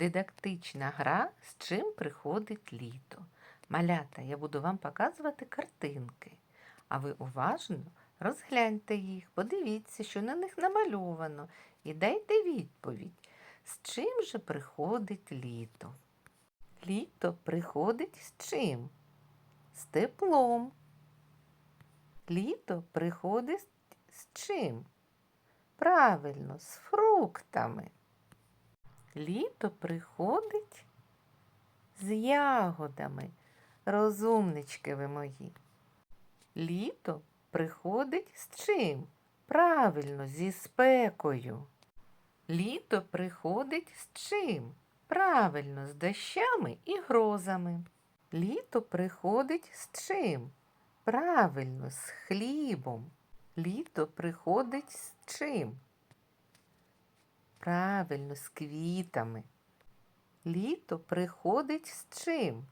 Дидактична гра з чим приходить літо. Малята, я буду вам показувати картинки, а ви уважно розгляньте їх, подивіться, що на них намальовано, і дайте відповідь, з чим же приходить літо. Літо приходить з чим? З теплом. Літо приходить з чим? Правильно, з фруктами. Літо приходить з ягодами. Розумнички ви мої. Літо приходить з чим? Правильно, зі спекою. Літо приходить з чим? Правильно, з дощами і грозами. Літо приходить з чим? Правильно, з хлібом. Літо приходить з чим? Правильно, з квітами. Літо приходить з чим?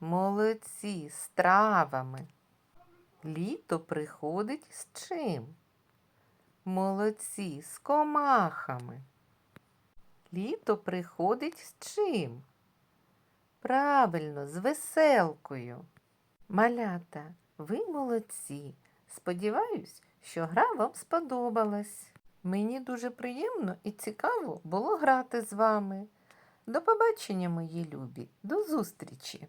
Молодці, з травами. Літо приходить з чим? Молодці, з комахами. Літо приходить з чим? Правильно, з веселкою. Малята, ви молодці. Сподіваюсь, що гра вам сподобалась. Мені дуже приємно і цікаво було грати з вами. До побачення, мої любі, до зустрічі!